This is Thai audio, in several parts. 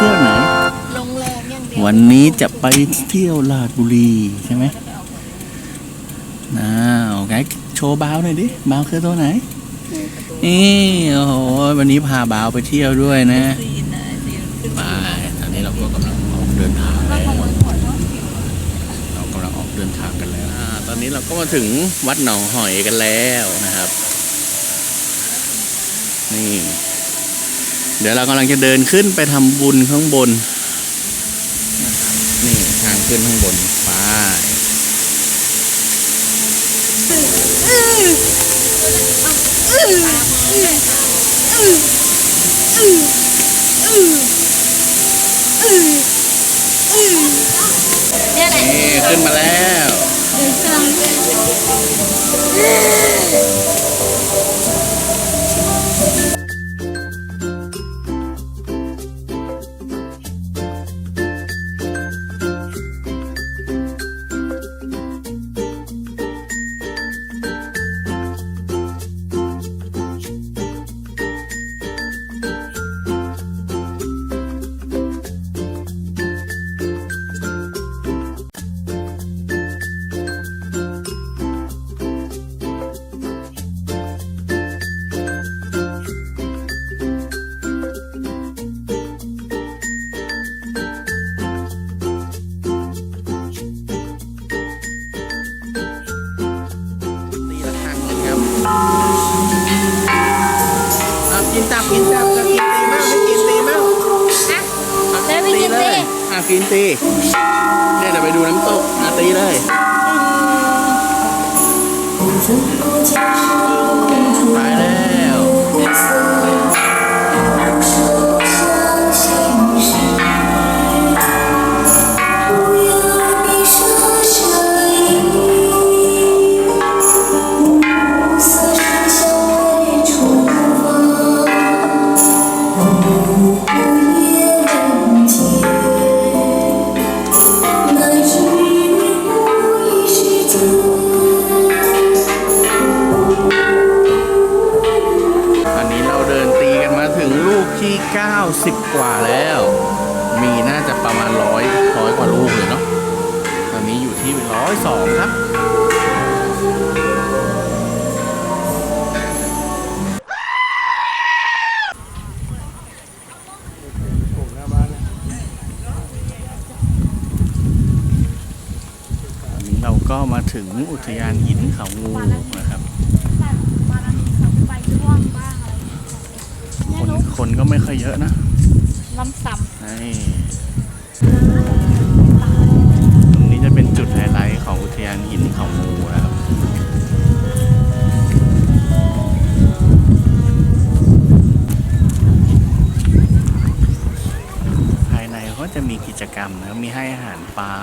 เที่ยวไหนโรงแรมอย่างเดียววันนี้จะไปเที่ยวลาดบุรีใช่ไหมอ้าวไงโชว์บาวหน่อยดิบาวคือตัวไหน นี่โอ้โหวันนี้พาบาวไปเที่ยวด้วยนะซีนนะซีนขึ้นไปตอนนี้เราก็กำลังออกเดินทางแล้วเรากำลังออกเดินทางกันแล้วอ่าตอนนี้เราก็มาถึงวัดหนองหอยกันแล้วนะครับ นี่ เดี๋ยวเรากำลังจะเดินขึ้นไปทำบุญข้างบนนะครับนี่ทางขึ้นข้างบนไปเนี่ยแหละนี่ขึ้นมาแล้ว กินตับกินตับจะกินตีมากไม่กินตีมากอะแล้วไม่กินเลสิยอะกินตีเนี่ยเดี๋ยวไปดูน้ำตกอะตีเลยไป 90กว่าแล้ว มีน่าจะประมาณร้อยร้อยกว่าลูกเลยเนาะตอนนี้อยู่ที่ร้อยสองครับเราก็มาถึงอุทยานหินเขางูนะครับคนคนก็ไม่ค่อยเยอะนะ ลำซ้นี่ตรงนี้จะเป็นจุดไฮไลท์ของอุทยานหินเขางูนะครับภายในก็จะมีกิจกรรมนะมีให้อาหารปลา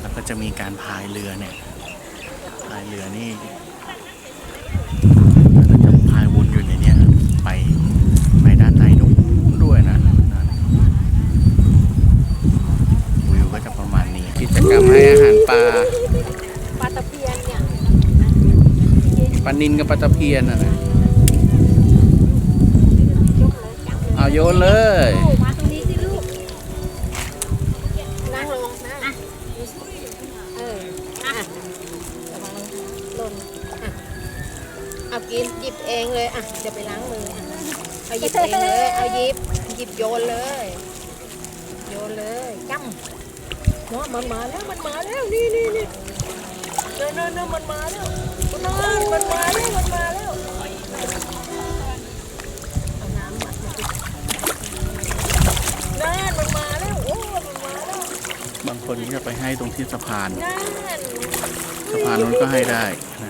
แล้วก็จะมีการพายเรือเนี่ยพายเรือนี่านินกับปลาตะเพียนอะนะเอาโยนเลยโอ้มาตรงนี้สิลูก นั่งลงนะเอออะระวังหล่นอะเอากินหยิบเองเลยอะจะไปล้างมืออะเอาหยิบเองเลย เอาหยิบหยิบโยนเลย โยนเลยจ้ำเนาะมันมาแล้วมันมาแล้วนี่นี่นี่ เนอะเนอะเนอะมันมาแล้วมันมามันมาแล้วมันมาแล้วเอาน้ำมัดมาดินั่นมันมาแล้วโอ้มันมาแล้วบางคนก็จะไปให้ตรงที่สะพาน นั่น สะพานนู้นก็ให้ได้นะครับ